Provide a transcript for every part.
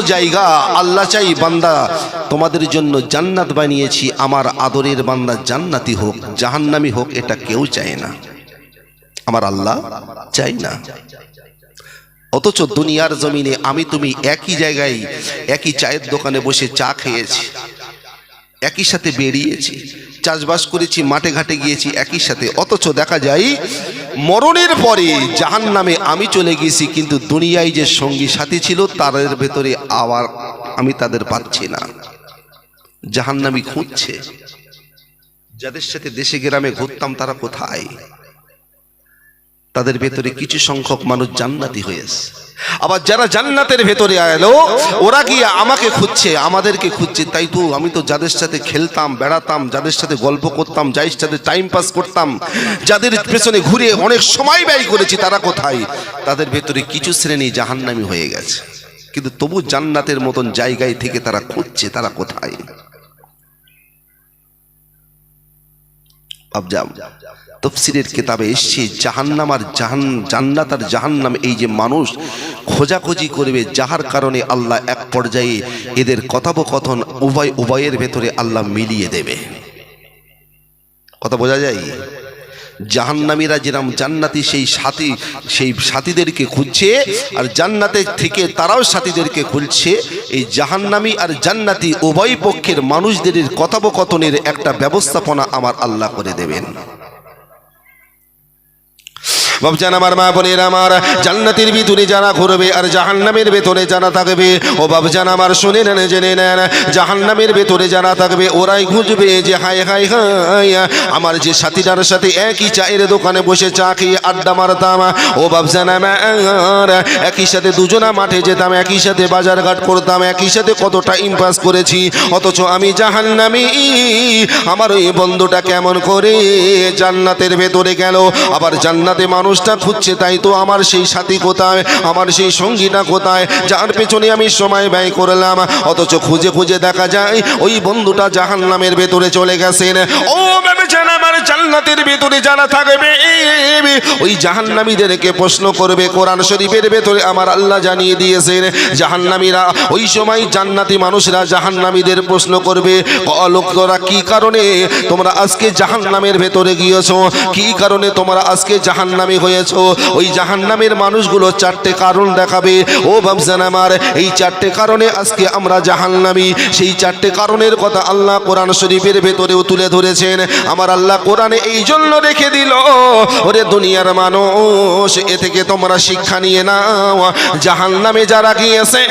জায়গা আল্লাহ চাই বান্দা। তোমাদের জন্য জান্নাত বানিয়েছি, আমার আদরের বান্দা জান্নাতি হোক, জাহান্নামি হোক, এটা কেউ চায় না। আমার আল্লাহ চাই না। অথচ দুনিয়ার জমিনে আমি তুমি একই জায়গায়, একই চায়ের দোকানে বসে চা খেয়েছি। একই সাথে বেরিয়েছি। চাষবাস করেছি, মাঠে ঘাটে গিয়েছি একই সাথে। অথচ দেখা যায়, মরণের পরে জাহান নামে আমি চলে গেছি কিন্তু দুনিয়ায় যে সঙ্গী সাথী ছিল, তাদের ভেতরে আবার আমি তাদের পাচ্ছি না। জাহান্নামি খুঁজছে। যাদের সাথে দেশে, গ্রামে ঘুরতাম, তারা কোথায়? তাদের ভেতরে কিছু সংখ্যক মানুষ জান্নাতি হয়েছে। আবার যারা জান্নাতের ভেতরে এলো ওরা গিয়ে আমাকে খুঁজছে, আমাদেরকে খুঁজছে। তাই তো আমি তো যাদের সাথে খেলতাম, বেড়াতাম, যাদের সাথে গল্প করতাম, যাদের সাথে টাইম পাস করতাম, যাদের পেছনে ঘুরে অনেক সময় ব্যয় করেছি, তারা কোথায়? তাদের ভেতরে কিছু শ্রেণি জাহান্নামি হয়ে গেছে। কিন্তু তবু জান্নাতের মতন জায়গায় থেকে তারা খুঁজছে, তারা কোথায়? আবজাম তফসিরের কিতাবে এসছে, জাহান্নাম আর জাহান, জান্নাত আর জাহান্নাম, এই যে মানুষ খোঁজাখুঁজি করবে, যাহার কারণে আল্লাহ এক পর্যায়ে এদের কথোপকথন উভয়, উভয়ের ভেতরে আল্লাহ মিলিয়ে দেবে। কথা বোঝা যায়? জাহান্নামীরা যেরকম জান্নাতি, সেই সাথী, সেই সাথীদেরকে খুঁজছে, আর জান্নাতের থেকে তারাও সাথীদেরকে খুঁজছে, এই জাহান্নামি আর জান্নাতি উভয় পক্ষের মানুষদের কথোপকথনের একটা ব্যবস্থাপনা আমার আল্লাহ করে দেবেন। বাবজান আমার, মা বোনের আমার, জান্নাতের ভিতরে যারা ঘুরবে আর জাহান্নামের ভেতরে যারা থাকবে, ও বাবজান আমার, শুনে নেন, জেনে নেন, জাহান্নামের ভেতরে যারা থাকবে, ওরাই খুঁজবে যে হাই হাই হাই আমার যে সাথীটার সাথে একই চায়ের দোকানে বসে চা খেয়ে আড্ডা মারতাম, ও বাবজান আমার, একই সাথে দুজনা মাঠে যেতাম, একই সাথে বাজার ঘাট করতাম, একই সাথে কত টাইম পাস করেছি, অথচ আমি জাহান্নামি, আমার ওই বন্ধুটা কেমন করে জান্নাতের ভেতরে গেল, আবার জান্নাতে মানুষটা খুঁজছে, তাই তো আমার সেই সাথী কোথায়? আমার সেই সঙ্গীটা কোথায়? যার পেছনে আমি সময় ব্যয় করলাম। অথচ খুঁজে খুঁজে দেখা যায়, ওই বন্ধুটা জাহান্নামের ভেতরে চলে গেছেন। ও ভেবেছেন আমার জান্নাতের ভেতরে যারা থাকবে? ওই জাহান্নামীদেরকে প্রশ্ন করবে, কোরআন শরীফের ভেতরে আমার আল্লাহ জানিয়ে দিয়েছেন। জাহান্নামীরা, ওই সময় জান্নাতি মানুষরা জাহান্নামীদের প্রশ্ন করবে লোক তোরা কি কারণে তোমরা আজকে জাহান্নামের ভেতরে গিয়েছো? কি কারণে তোমরা আজকে জাহান্নামী হয়েছো। ওই জাহান্নামের মানুষগুলো চারটে কারণ দেখাবে। ও ভাবছেন আমার, এই চারটে কারণে আজকে আমরা জাহান্নামী। সেই চারটে কারণের কথা আল্লাহ কোরআন শরীফের ভেতরেও তুলে ধরেছেন। আমার আল্লাহ কোরআনে এই জন্য রেখে দিল, ওরে দুনিয়ার মানুষ, এ থেকে তোমরা শিক্ষা নিয়ে নাও। জাহান নামে যারা গিয়েছে,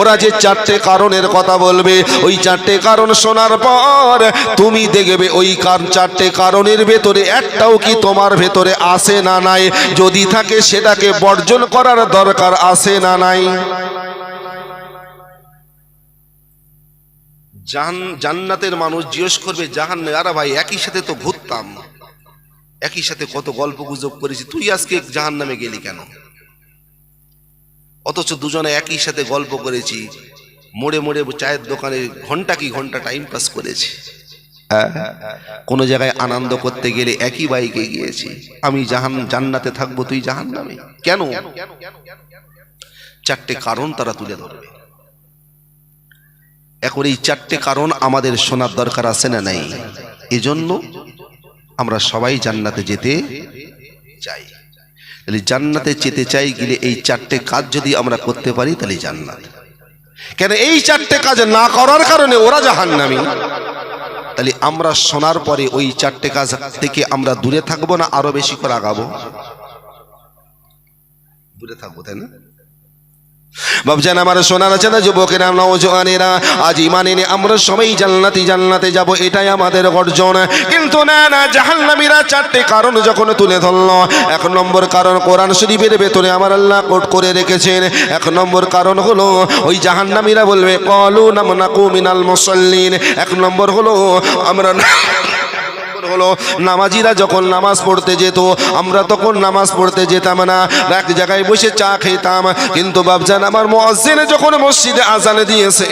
ওরা যে চারটে কারণের কথা বলবে, ওই চারটে কারণ শোনার পর তুমি দেখবে ওই কার চারটে কারণের ভেতরে একটাও কি তোমার ভেতরে আসে না নাই? যদি থাকে সেটাকে বর্জন করার দরকার আছে না নাই? জান্নাতের মানুষ জিজ্ঞেস করবে জাহান আরে ভাই, একই সাথে তো ঘুরতাম। একই সাথে কত গল্প গুজব করেছি। তুই আজকে জাহান নামে গেলি কেন? অথচ দুজনে একই সাথে গল্প করেছি। মোড়ে মোড়ে চায়ের দোকানে ঘণ্টা কি ঘণ্টা টাইম পাস করেছি। হ্যাঁ, কোনো জায়গায় আনন্দ করতে গেলে একই বাইকে গিয়েছি। আমি জাহান জান্নাতে থাকব তুই জাহান নামে কেন? চারটে কারণ তারা তুলে ধরবে। এখন এই চারটে কারণ আমাদের শোনার দরকার আছে না নাই? এজন্য আমরা সবাই জান্নাতে যেতে চাই। তাহলে জান্নাতে যেতে চাই গেলে এই চারটে কাজ যদি আমরা করতে পারি তাহলে জান্নাত। কেন এই চারটে কাজ না করার কারণে ওরা জাহান্নামি? তাহলে আমরা শোনার পরে ওই চারটে কাজ থেকে আমরা দূরে থাকব না, আরও বেশি করে আগাবো? দূরে থাকব, তাই না? বাবজান আমার সোনার আছে না যুবকেরা নৌজওয়ানেরা আজ ইমান আমরা সবাই জান্নাতি, জান্নাতে যাব, এটাই আমাদের অর্জন কিন্তু না না, জাহান্নামীরা চারটে কারণ যখন তুলে ধরলো। এক নম্বর কারণ কোরআন শরীফের ভেতরে আমার আল্লাহ কোট করে রেখেছেন। এক নম্বর কারণ হলো, ওই জাহান্নামীরা বলবে, কলু নামনাকু মিনাল মুসাল্লিন। এক নম্বর হলো, আমরা হলো, নামাজিরা যখন নামাজ পড়তে যেত, আমরা তখন নামাজ পড়তে যেতাম না। এক জায়গায় বসে চা খেতাম, কিন্তু বাবজান আমার মসজিদে যখন মসজিদে আজানে দিয়েছে,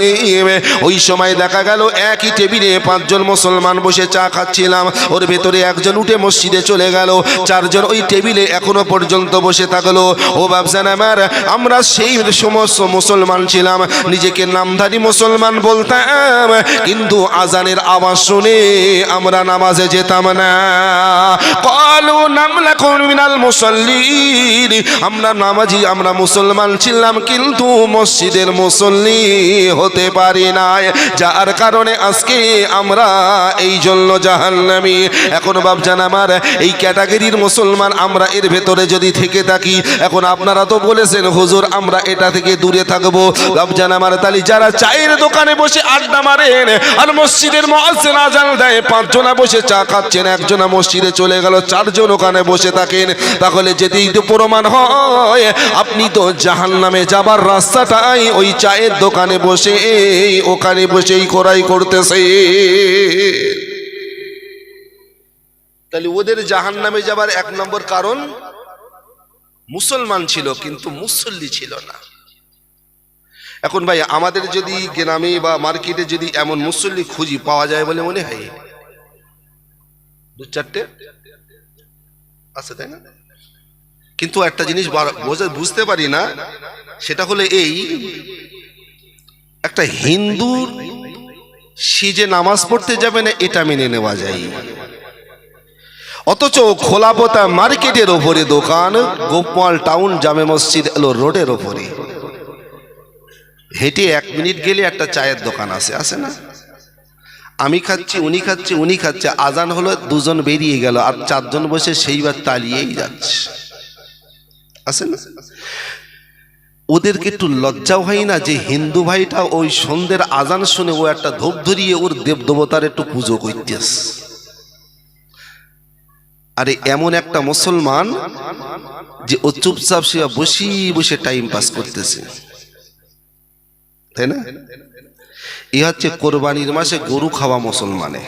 ওই সময় দেখা গেল একই টেবিলে পাঁচজন মুসলমান বসে চা খাচ্ছিলাম। ওর ভেতরে একজন উঠে মসজিদে চলে গেল, চারজন ওই টেবিলে এখনও পর্যন্ত বসে থাকল। ও বাবজান আমার, আমরা সেই সমস্ত মুসলমান ছিলাম, নিজেকে নামধারী মুসলমান বলতাম, কিন্তু আজানের আওয়াজ শুনে আমরা নামাজে যেতাম আমরা নামাজি, আমরা মুসলমান ছিলাম, কিন্তু মসজিদের মুসল্লি হতে পারি নাই। যার কারণে আজকে আমরা এই জন্য জাহান্নামি। এখন বাবজান আমার, এই ক্যাটাগরির মুসলমান আমরা এর ভেতরে যদি থেকে থাকি, এখন আপনারা তো বলেছেন, হুজুর, আমরা এটা থেকে দূরে থাকব। বাবজান আমার তালি যারা চায়ের দোকানে বসে আড্ডা মারেন, আর মসজিদের মহাসেন আজান দেয় পাঁচজনা বসে চা খাচ্ছেন একজনা মসজিদে চলে গেল, চারজন ওখানে বসে থাকেন। তাহলে যেতেই তো প্রমাণ হয়, আপনি তো জাহান নামে যাবার রাস্তাটাই ওই চায়ের দোকানে বসে, ওখানে বসেই করাই করতেছে। তাহলে ওদের জাহান নামে যাবার এক নম্বর কারণ, মুসলমান ছিল, কিন্তু মুসল্লি ছিল না। এখন ভাই, আমাদের যদি গ্রামে বা মার্কেটে যদি এমন মুসল্লি খুঁজি পাওয়া যায় বলে মনে হয়? দু চারটে? আছে, তাই না? কিন্তু একটা জিনিস বোঝা- বুঝতে পারি না, সেটা হলে এই, একটা হিন্দুর সে যে নামাজ পড়তে যাবে না, এটা মেনে নেওয়া যায়। অথচ খোলাপোতা মার্কেটের ওপরে দোকান, গোপাল টাউন জামে মসজিদ এলো রোডের ওপরে। হেঁটে এক মিনিট গেলে একটা চায়ের দোকান আছে আছে না? আমি খাচ্ছি, উনি খাচ্ছে উনি খাচ্ছে, আজান হলো, দুজন বেরিয়ে গেল, আর চারজন বসে সেইবার তালিয়েই যাচ্ছে। আছে না? ওদেরকে একটু লজ্জাও হয় না যে হিন্দু ভাইটা ওই সন্ধ্যের আজান শুনে ও একটা ধূপ ধরিয়ে ওর দেব দেবতার একটু পুজো করতেস আরে এমন একটা মুসলমান যে ও চুপচাপ সে বসি বসে টাইম পাস করতেছে। তাই না? এ হচ্ছে কোরবানির মাসে গরু খাওয়া মুসলমানে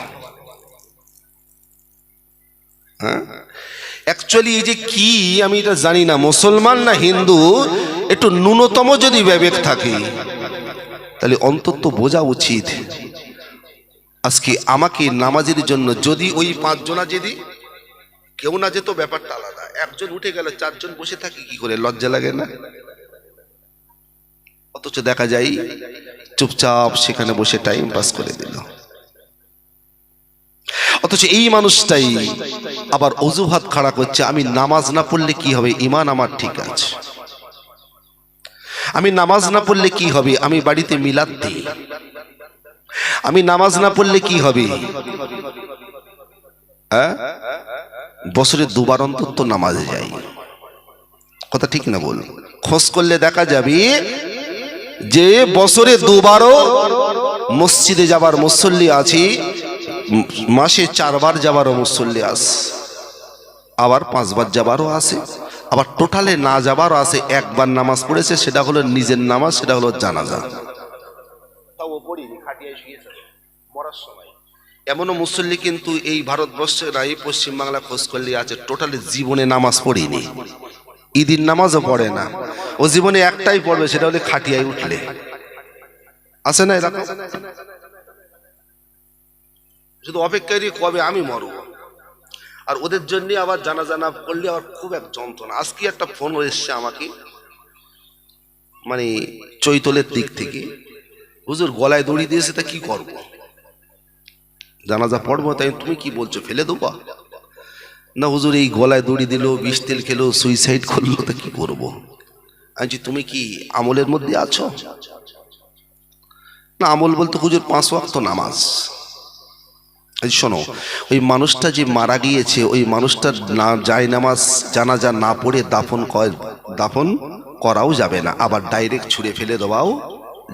হ্যাঁ? অ্যাকচুয়ালি এই যে কি, আমি এটা জানি না, মুসলমান না হিন্দু, একটু ন্যূনতম যদি বিবেক থাকে, তাহলে অন্তত বোঝা উচিত। আজকে আমাকে নামাজের জন্য যদি ওই পাঁচজনা যদি কেউ না যেত, ব্যাপারটা আলাদা। একজন উঠে গেল, চারজন বসে থাকে, কি করে? লজ্জা লাগে না? অথচ দেখা যায় চুপচাপ সেখানে বসে টাইম পাস করে দিল। অথচ এই মানুষটাই আবার অজুহাত খাড়া করছে, আমি নামাজ না পড়লে কি হবে? ইমান আমার ঠিক আছে। আমি নামাজ না পড়লে কি হবে? আমি বাড়িতে মিলাদ দিই। আমি নামাজ না পড়লে কি হবে? হ্যাঁ? বছরে দুবার অন্তত নামাজে যাই। কথা ঠিক না বল খোঁজ করলে দেখা যাবে যে বছরে দুবারও মসজিদে যাবার মুসল্লি আছি মাসে চারবার যাবারও মুসল্লি আস আবার পাঁচবার যাবারও আছে আবার টোটালে না যাবারও আছে একবার নামাজ পড়েছে সেটা হলো নিজের নামাজ সেটা হলো জানাজা। এমনও মুসল্লি কিন্তু এই ভারতবর্ষে নাই পশ্চিমবাংলা খোঁজ করলে আছে টোটালি জীবনে নামাজ পড়িনি। ঈদের নামাজও পড়ে না। ও জীবনে একটাই পড়বে সেটা হলে খাটিয়ায় উঠলে। আছে না এরকম? শুধু অপেক্ষারই কবে আমি মরব। আর ওদের জন্য আবার জানা জানা করলে আবার খুব এক যন্ত্রণা। আজকে একটা ফোন এসছে আমাকে মানে চৈতলের দিক থেকে। হুজুর, গলায় দড়ি দিয়েছে তা কি করব? জানাজা পড়ব, তাই তুমি কি বলছো, ফেলে দেবো? না হুজুর, এই গলায় দড়ি দিল, বিষ তেল খেলো সুইসাইড করল, তা কি করব? বলছি, তুমি কি আমলের মধ্যে আছো? না আমল বলতে হুজুর পাঁচ ওয়াক্ত নামাজ। শোনো ওই মানুষটা যে মারা গিয়েছে ওই মানুষটার না যায় নামাজ জানাজা না পড়ে দাফন দাফন করাও যাবে না আবার ডাইরেক্ট ছুঁড়ে ফেলে দেওয়াও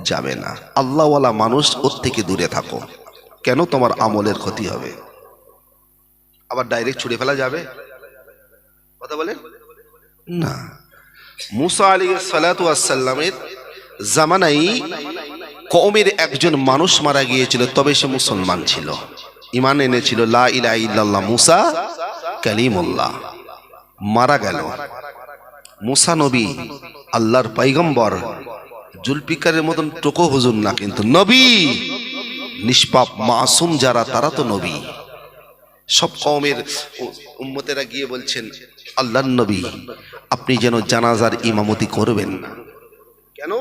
যাবে না। আল্লাহওয়ালা মানুষ ওর থেকে দূরে থাকো কেন তোমার আমলের ক্ষতি হবে? আবার ডাইরেক্ট ছুঁড়ে ফেলা যাবে? কথা বলে না। মুসা আলী সালাতামের জামানাই কমের একজন মানুষ মারা গিয়েছিল, তবে সে মুসলমান ছিল। ইমান এনেছিল, লা ইলা মুসা কালিমুল্লাহ। মারা গেল। মুসা নবী, আল্লাহর পাইগম্বর জুলপিকারের মতন টোকো হুজুর না, কিন্তু নবী, নিষ্পাপ, মাসুম যারা, তারা তো নবী। সব কওমের উ- উম্মতেরা গিয়ে বলছেন আল্লাহর নবী আপনি যেন জানাজার ইমামতি করবেন। না কেন?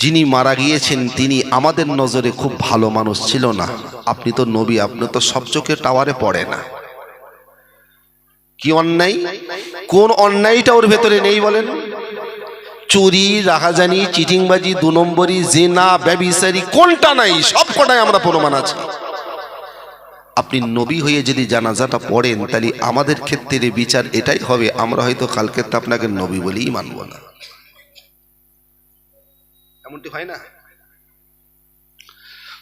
যিনি মারা গিয়েছেন তিনি আমাদের নজরে খুব ভালো মানুষ ছিল না। আপনি তো নবী আপনি তো সব চোখে টাওয়ারে পড়ে না। কি অন্যায়? কোন অন্যায়টা ওর ভেতরে নেই বলেন? চুরি রাহাজানি চিটিংবাজি দু নম্বরি জেনা ব্যবিচারি কোনটা নাই? সব কটাই আমরা প্রমাণ আছে। আপনি নবী হয়ে যদি জানাজাটা পড়েন, তাহলে আমাদের ক্ষেত্রে বিচার এটাই হবে। আমরা হয়তো কালকে তো আপনাকে নবী বলেই মানব না। এমনটি হয় না?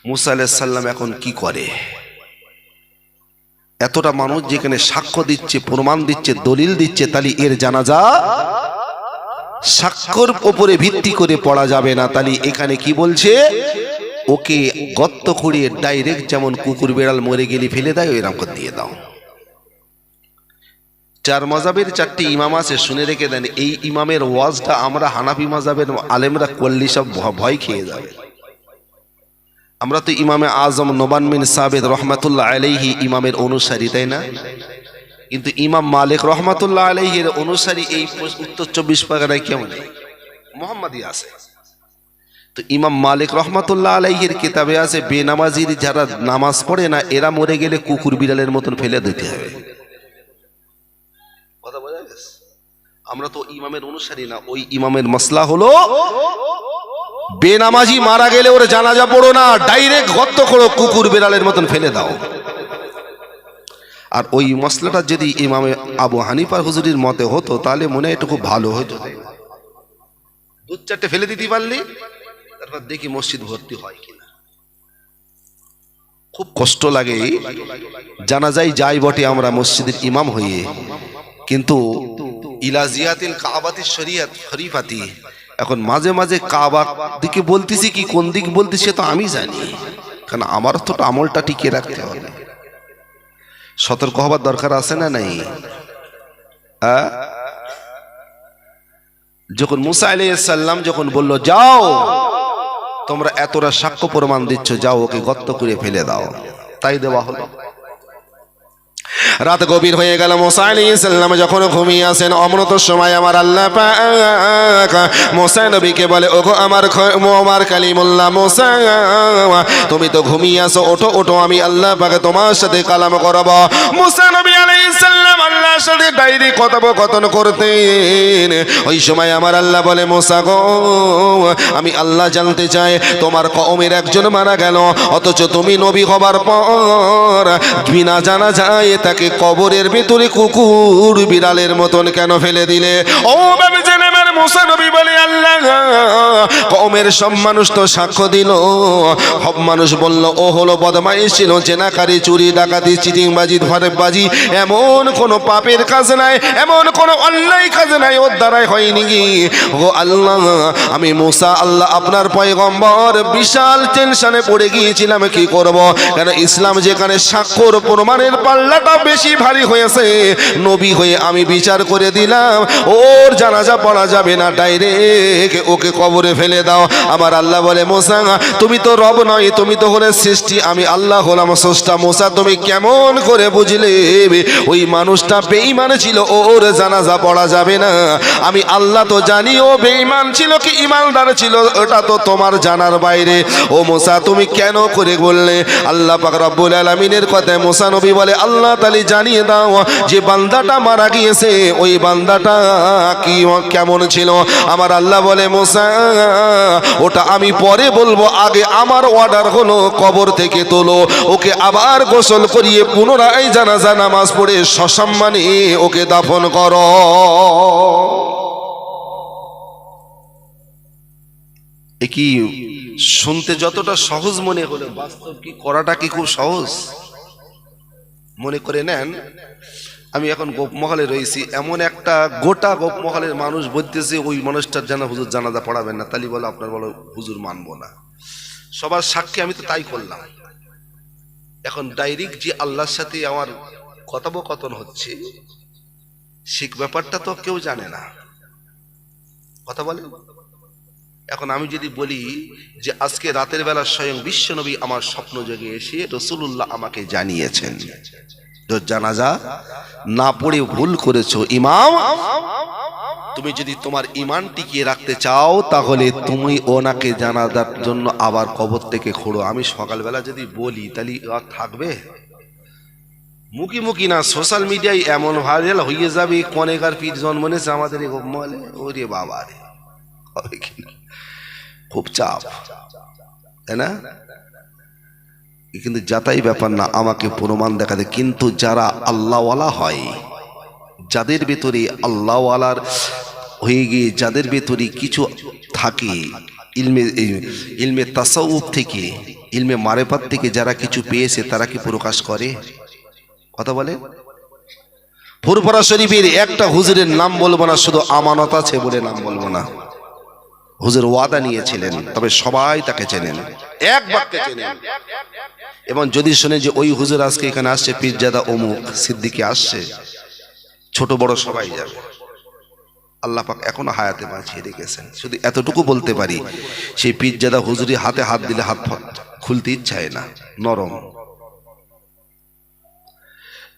মুসা আলাইসাল্লাম এখন কি করে? এতটা মানুষ যেখানে সাক্ষ্য দিচ্ছে, প্রমাণ দিচ্ছে, দলিল দিচ্ছে, তাহলে এর জানাজা সাক্ষর উপরে ভিত্তি করে পড়া যাবে না। তাহলে এখানে কি বলছে? ওকে গত্ত খুঁড়িয়ে ডাইরেক্ট যেমন কুকুর বেড়াল মরে গেলে ফেলে দেয় ওইরকম করে দিয়ে দাও। চার মজাবের চারটি ইমাম আছে, শুনে রেখে দেন, এই ইমামের ওয়াজটা আমরা হানাফি মজাবের আলেমরা করলে সব ভয় খেয়ে যাবে। আমরা তো ইমামে আজম নোবান বিন সাবেদ রহমাতুল্লাহ আলাইহি ইমামের অনুসারী, তাই না? কিন্তু ইমাম মালিক রহমাতুল্লাহ আলাইহির অনুসারী এই উত্তর চব্বিশ পরগনায় কেমন? মোহাম্মদই আছে। তো ইমাম মালিক রহমাতুল্লাহ আলাইহির কিতাবে আছে, বেনামাজির যারা নামাজ পড়ে না, এরা মরে গেলে কুকুর বিড়ালের মতন ফেলে দিতে হবে? আমরা তো ইমামের অনুসারী না, ওই ইমামের মসলা হলো, বেনামাজি মারা গেলে ওর জানাজা পড়ো না, ডাইরেক্ট গর্ত করো, কুকুর বিড়ালের মতন ফেলে দাও। আর ওই মশলাটা যদি ইমামে আবু হানিফার হুজুরির মতে হতো, তাহলে মনে হয় একটু খুব ভালো হতো। দু চারটে ফেলে দিতে পারলি? তারপর দেখি মসজিদ ভর্তি হয় কিনা। খুব কষ্ট লাগে জানা যায় যাই বটে আমরা মসজিদের ইমাম হয়ে। কিন্তু ইলাজিয়াতিল কাবাতি শরিয়াত শরীফাতি এখন মাঝে মাঝে কাবা দিকে বলতেছি কি, কোন দিক বলতেছি তো আমি জানি। কারণ আমার তো আমলটা টিকিয়ে রাখতে হবে। সতর্ক হবার দরকার আছে না নাই? যখন মুসা আলাইসাল্লাম যখন বলল, যাও তোমরা এতটা সাক্ষ্য প্রমাণ দিচ্ছ যাও ওকে গত্ত করে ফেলে দাও। তাই দেওয়া হলো। রাত গভীর হয়ে গেল, মোসা আলাইহিসসালাম যখন ঘুমিয়ে আসেন অমৃত সময় আমার আল্লাহ পাক মোসা নবীকে বলে, ওগো আমার আমার কালিমুল্লাহ মোসা, তুমি তো ঘুমিয়ে আসো ওঠো ওঠো, আমি আল্লাহ পাকে তোমার সাথে কালাম করব। মোসা নবী আলাইহিসসালাম আল্লাহর সাথে ডাইরি কথোপকথন করতেন। ওই সময় আমার আল্লাহ বলে, মোসা গো, আমি আল্লাহ জানতে চাই, তোমার কওমের একজন মারা গেল, অথচ তুমি নবী হবার পর বিনা জানা যায় তাকে কবরের ভিতরে কুকুর বিড়ালের মতন কেন ফেলে দিলে? ও জেনেমার মুসা নবী বলে, আল্লাহ, কওমের সব মানুষ তো সাক্ষ্য দিল। সব মানুষ বলল, ও হলো বদমাইশ, ছিল জেনাকারি, চুরি, ডাকাতি, চিটিংবাজি ধরেবাজি এমন কোন পাপের কাজ নাই, এমন কোন অন্যায় কাজ নাই, ওর দ্বারাই হয়নি কি? ও আল্লাহ, আমি মুসা, আল্লাহ আপনার পয়গম্বর। বিশাল টেনশনে পড়ে গিয়েছিলাম, কি করব? কেন, ইসলাম যেখানে স্বাক্ষর প্রমাণের পাল্লাটা বেশি ভারী হয়েছে, নবী হয়ে আমি বিচার করে দিলাম। ওর জানাজা পড়া যাবে না ডাইরেক্ট ওকে কবরে ফেলে দাও। আমার আল্লাহ বলে, মোসা, তুমি তো রব নয়, তুমি তো হলে সৃষ্টি। আমি আল্লাহ হলাম স্রষ্টা। মোসা, তুমি কেমন করে বুঝলে? ওই মানুষটা বেঈমান ছিল, ওর জানাজা পড়া যাবে না। আমি আল্লাহ তো জানি, ও বেঈমান ছিল কি ইমানদার ছিল, ওটা তো তোমার জানার বাইরে। ও মোসা, তুমি কেন করে বললে? আল্লাহ পাক রব্বুল আলামিনের কথায় মোসা নবী বলে, আল্লাহ তালি জানিয়ে দাও যে বান্দাটা মারা গিয়েছে। ওই বান্দাটা কি, কেমন ছিল? আমার আল্লাহ বলে, মোসা, ওটা আমি পরে বলব। আগে আমার অর্ডার হলো কবর থেকে তোলো। ওকে আবার গোসল করিয়ে পুনরায় জানাজা, নামাজ পড়ে সসম্মানে ওকে দাফন করো। কি শুনতে যতটা সহজ মনে হলো, বাস্তব কি করাটা কি খুব সহজ? মনে করে নেন আমি এখন গোপমহলে রয়েছি। এমন একটা গোটা গোপমহলের মানুষ বলতেছে, ওই মানুষটার যেন হুজুর জানাজা পড়াবেন না। তালি বলে, আপনার বলো, হুজুর মানবো না। সবার সাক্ষী আমি তো তাই করলাম। এখন ডাইরেক্ট যে আল্লাহর সাথে আমার কথোপকথন হচ্ছে, শিখ ব্যাপারটা তো কেউ জানে না। কথা বলে? এখন আমি যদি বলি যে আজকে রাতের বেলা স্বয়ং বিশ্বনবী আমার স্বপ্ন জেগে এসে রসুল্লাহ আমাকে জানিয়েছেন। জানাজা না পড়ে ভুল করেছ, ইমাম। তুমি যদি তোমার ইমান টিকিয়ে রাখতে চাও, তাহলে তুমি ওনাকে জানাজার জন্য আবার কবর থেকে খোড়ো। আমি সকালবেলা যদি বলি, তাহলে আর থাকবে? মুখি মুখি না, সোশ্যাল মিডিয়ায় এমন ভাইরাল হয়ে যাবে কনেকার পীর জন্ম নিয়েছে আমাদের ওরে বাবা রে। কিনা খুব চাপ। তাই না? কিন্তু যাতাই ব্যাপার না, আমাকে প্রমাণ দেখাতে কিন্তু যারা আল্লাহওয়ালা হয়, যাদের ভেতরে আল্লাহওয়ালার হয়ে গিয়ে যাদের ভেতরে কিছু থাকে, ইলমে ইলমে তাসাউফ থেকে, ইলমে মারেপাত থেকে যারা কিছু পেয়েছে, তারা কি প্রকাশ করে? কথা বলে? ফুরফরা শরীফের একটা হুজুরের নাম বলব না, শুধু আমানত আছে বলে নাম বলব না। হুজুর ওয়াদা নিয়েছিলেন, তবে সবাই তাকে চেনেন। এক বাক্যে চেনেন। এবং যদি শুনে যে ওই হুজুর আজকে এখানে আসছে, পীরজাদা অমুক সিদ্দিকে আসছে, ছোট বড় সবাই যাবে। আল্লাহ পাক এখনও হায়াতে বাঁচিয়ে রেখেছেন। শুধু এতটুকু বলতে পারি, সেই পীরজাদা হুজুরি হাতে হাত দিলে হাত ফট, খুলতে ইচ্ছায় না, নরম।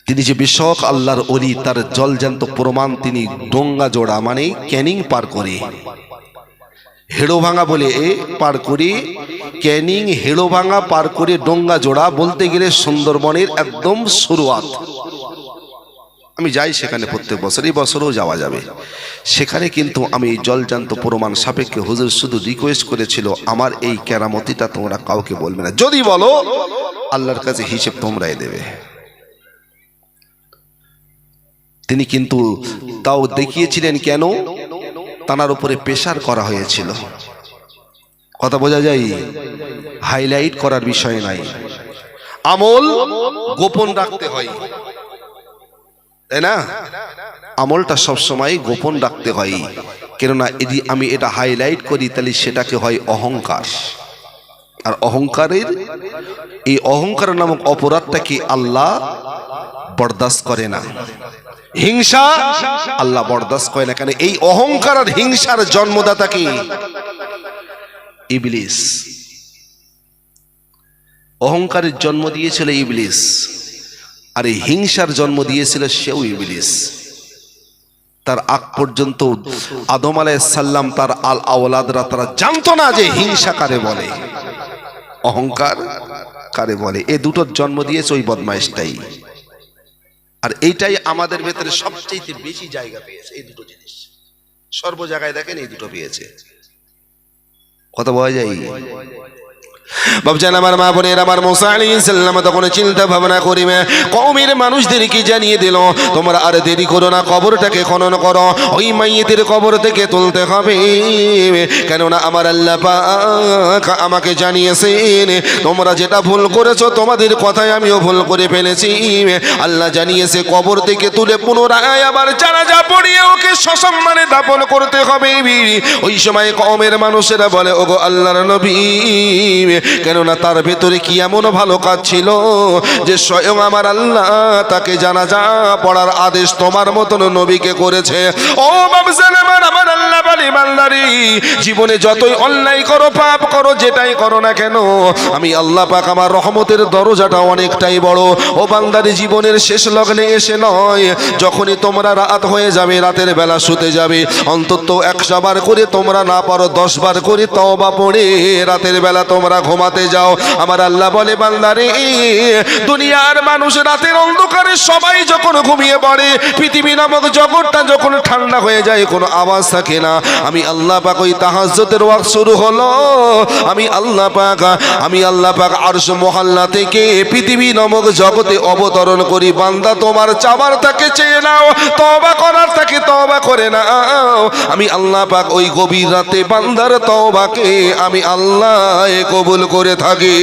তিনি যে বিশক আল্লাহর অলি, তার জলজান্ত প্রমাণ তিনি ডোঙ্গা জোড়া মানে ক্যানিং পার করে। হেড়ো ভাঙা বলে পার করে। ক্যানিং হেড়ো ভাঙা পার করে ডোঙ্গা জোড়া বলতে গেলে সুন্দরবনের একদম শুরুয়াত। আমি যাই সেখানে প্রত্যেক বছর, এই বছরও যাওয়া যাবে। সেখানে কিন্তু আমি জলজান্ত প্রমাণ সাপেক্ষে হুজুর শুধু রিকোয়েস্ট করেছিল, আমার এই কেরামতিটা তোমরা কাউকে বলবে না। যদি বলো, আল্লাহর কাছে হিসেব তোমরাই দেবে। তিনি কিন্তু তাও দেখিয়েছিলেন কেন? তানার উপরে প্রেশার করা হয়েছিল। কথা বোঝা যায়, হাইলাইট করার বিষয় নাই। আমল গোপন রাখতে হয়। তাই না? আমলটা সবসময় গোপন রাখতে হয়। কেননা যদি আমি এটা হাইলাইট করি, তাহলে সেটাকে হয় অহংকার। আর অহংকারের, এই অহংকার নামক অপরাধটাকে আল্লাহ বরদাস্ত করে না। হিংসা? আল্লাহ বরদাস্ত করে না কেন এই অহংকার আর হিংসার জন্মদাতা কি? ইবলিস। অহংকারের জন্ম দিয়েছিল ইবলিস। আর এই হিংসার জন্ম দিয়েছিল সেও ইবলিস। তার আগ পর্যন্ত আদম আলাইসাল্লাম তার আল আওলাদরা তারা জানতো না যে হিংসা কারে বলে। অহংকার কারে বলে। এ দুটোর জন্ম দিয়েছে ওই বদমাইশটাই। আর এইটাই আমাদের ভেতরে সবচেয়ে বেশি জায়গা পেয়েছে, এই দুটো জিনিস। সর্ব জায়গায় দেখেন এই দুটো পেয়েছে। কথা বলা যায়? বাবজান আমার মা বোনের আমার মোসা আলী সাল্লাম তখন চিন্তা ভাবনা করিবে কৌমের মানুষদেরকে জানিয়ে দিল? তোমরা আর দেরি করো না, কবরটাকে খনন করো, ওই মাইয়েদের কবর থেকে তুলতে হবে। কেননা আমার আল্লাহ আমাকে জানিয়েছেন, তোমরা যেটা ভুল করেছ তোমাদের কথায় আমিও ভুল করে ফেলেছি। আল্লাহ জানিয়েছে, কবর থেকে তুলে পুনরায় আবার জানাজা পড়িয়ে ওকে সসম্মানে দাপন করতে হবে। ওই সময় কমের মানুষেরা বলে, ওগো আল্লাহর নবী কেননা তার ভেতরে কি এমন ভালো কাজ ছিল যে স্বয়ং আমার আল্লাহ তাকে জানাজা পড়ার আদেশ তোমার মতন নবীকে করেছে। ও আমার আল্লাহ জীবনে যতই অন্যায় করো, পাপ করো, যেটাই করো না কেন, আমি আল্লাহ পাক আমার রহমতের দরজাটা অনেকটাই বড়। ও বান্দারি, জীবনের শেষ লগ্নে এসে নয়, যখনই তোমরা রাত হয়ে যাবে, রাতের বেলা শুতে যাবে, অন্তত একশো বার করে তোমরা না পারো, দশ বার করে তওবা পড়ে, রাতের বেলা তোমরা ঘুমাতে যাও। আমার আল্লাহ বলে, বান্দারে, দুনিয়ার মানুষ রাতের অন্ধকারে সবাই যখন ঘুমিয়ে পড়ে, পৃথিবী নামক জগৎটা যখন ঠান্ডা হয়ে যায়, কোনো আওয়াজ থাকে না। আমি আল্লাহ পাক ওই তাহাজ্জুদের ওয়াক্ত শুরু হলো। আমি আল্লাহ পাক, আমি আল্লাহ পাক আরশ মহল্লা থেকে পৃথিবী নামক জগতে অবতরণ করি। বান্দা, তোমার চাবার তাকে চেয়ে নাও, তওবা করার তাকে তওবা করে নাও। আমি আল্লাহ পাক ওই গভীর রাতে বান্দার তওবাকে আমি আল্লাহ কবুল করে থাকি।